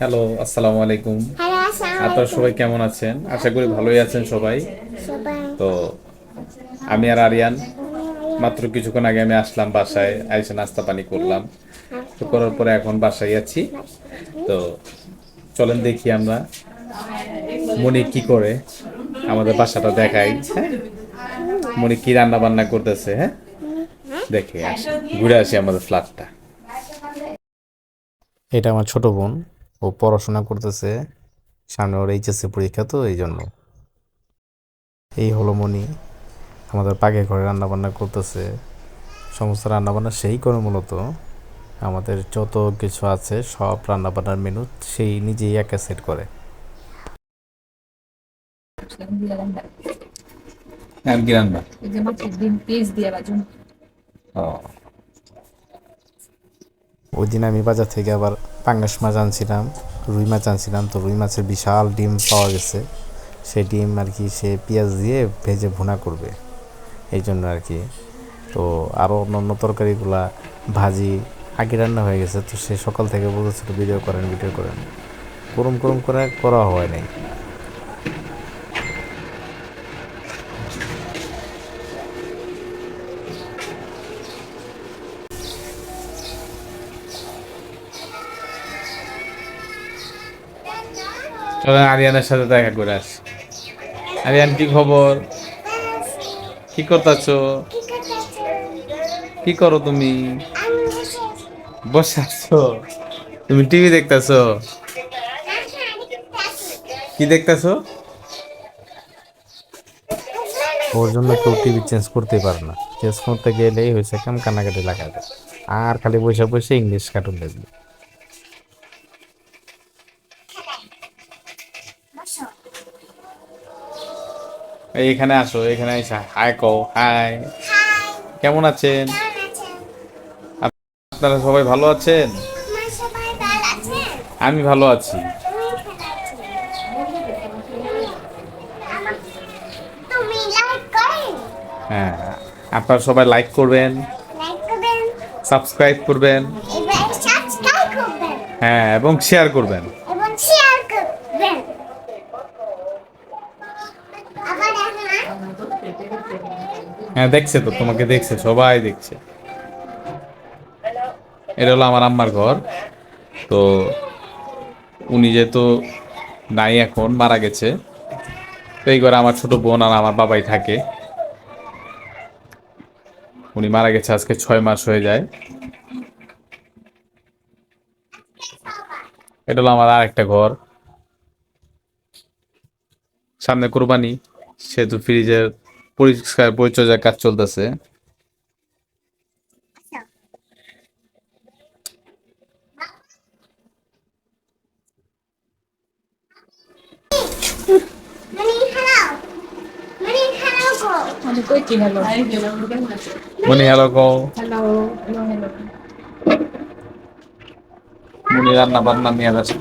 Hello আসসালামু আলাইকুম hello আসসালামু আপনারা সবাই কেমন আছেন? আশা করি ভালোই আছেন সবাই। সবাই। তো আমি আর আরিয়ান। মাত্র কিছুক্ষণ আগে আমি আসলাম বাসায় আইসে নাস্তা পানি করলাম। তো করার পরে এখন বাসায় আছি। তো চলেন দেখি আমরা মনি কি করে আমাদের বাসাটা দেখাই হ্যাঁ? মনি কি রান্না বান্না করতেছে হ্যাঁ? দেখে আসি। ঘুরে আসি আমাদের ফ্ল্যাটটা এটা আমার ছোট বোন। ও পড়াশোনা করতেছে সামনে ওর এইচএসসি পরীক্ষা তো এই জন্য। এই হলো মনি আমাদের পাকে ঘরে রান্নাবান্না করতেছে। সমস্ত রান্নাবান্না সেই করে মূলত। আমাদের যত কিছু আছে সব রান্নাবান্নার মেনু সেই নিজেই একা সেট করে। আমি কি রান্না? এই যে মাছের ডিম পিস দিয়ে বাজুন ও। ওই দিন আমি বাজার থেকে আবার পাঙ্গাস মাছ আনছিলাম, রুই মাছ আনছিলাম। তো রুই মাছের বিশাল ডিম পাওয়া গেছে। সেই ডিম আর কি সে পেঁয়াজ দিয়ে ভেজে ভুনা করবে। এই জন্য আর কি। তো আরও অন্য অন্য তরকারিগুলা ভাজি আগে রান্না হয়ে গেছে। তো সে সকাল থেকে বলতেছিল, ভিডিও করেন ভিডিও করেন। গরম গরম করে করা হয় নাই। চলেন আরিয়ানের সাথে দেখা করে আসি। আরিয়ান, কি খবর? কি করতেছো? কি করো তুমি? বসে আছো? তুমি টিভি দেখতেছো? কি দেখতেছো? ওর জন্য কেউ টিভি চেঞ্জ করতে পারে না। চেঞ্জ করতে গেলেই হয়েছে কেমন কান্নাকাটি লাগাবে আর খালি বসে বসে ইংলিশ কার্টুন দেখবে। এখানে আসো এখানে এসে। হাই কও হাই কেমন আছেন? আপনারা সবাই ভালো আছেন? আমি ভালো আছি। হ্যাঁ আপনারা সবাই লাইক করবেন সাবস্ক্রাইব করবেন। হ্যাঁ এবং শেয়ার করবেন এবং শেয়ার করবেন আবার এখন হ্যাঁ দেখছে তো, তোমাকে দেখছে, সবাই দেখছে। এটা হলো আমার আম্মার ঘর। তো উনি যেহেতু নাই এখন, মারা গেছে। তো এই ঘরে আমার ছোট বোন আর আমার বাবাই থাকে। উনি মারা গেছে আজকে ছয় মাস হয়ে যায়। এটা হলো আমার আর একটা ঘর। সামনে কোরবানি, সেহেতু ফ্রিজের পরিষ্কার পরিচর্যার কাজ চলতেছে। মনি রান্না বান্না নিয়ে ব্যস্ত।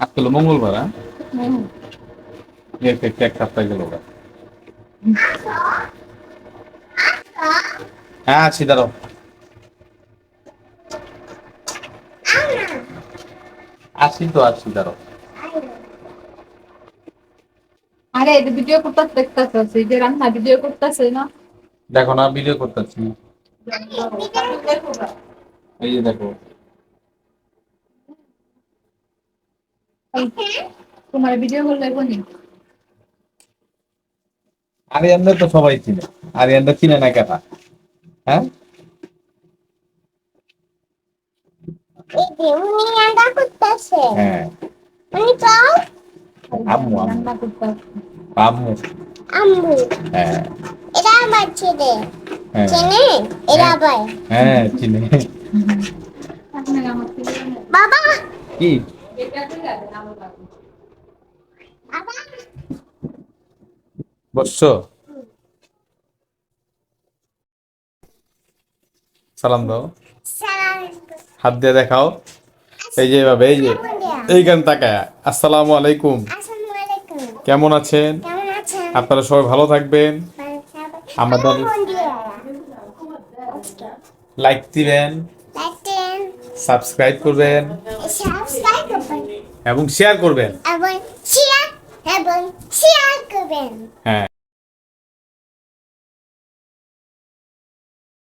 আজকে হলো মঙ্গলবার হ্যাঁ? এক সপ্তাহ গেল ওরা। হ্যাঁ আছি দাঁড়াও। আছি তো আছি দাঁড়াও। আরে ভিডিও করতে দেখতেছে এই যে রান্না ভিডিও করতেছে না? দেখো না ভিডিও করতেছি। এই যে দেখো। তোমার ভিডিও করলে বনি আরিয়ানদের তো সবাই চিনে। আরিয়ানরা চিনে না কেনা হ্যাঁ? হ্যাঁ। আম্মু, আম্মু। আম্মু। আম্মু। হ্যাঁ। এটা আমার ছেলে। হ্যাঁ। চেনে? এরা আবার। হ্যাঁ চিনে। থেকে বাবা! কি এটা ঠিক আছে আমার বাবা বাবা বসছো? সালাম দাও। হাত দিয়ে দেখাও। এই যে এভাবে এই যে এইখান তাকায়। আসসালামু আলাইকুম। কেমন আছেন? আপনারা সবাই ভালো থাকবেন। আমাদের- আমাদের লাইক দিবেন সাবস্ক্রাইব করবেন। সাবস্ক্রাইব করবেন। এবং শেয়ার করবেন। এবং শেয়ার এবং শেয়ার করবেন। হ্যাঁ।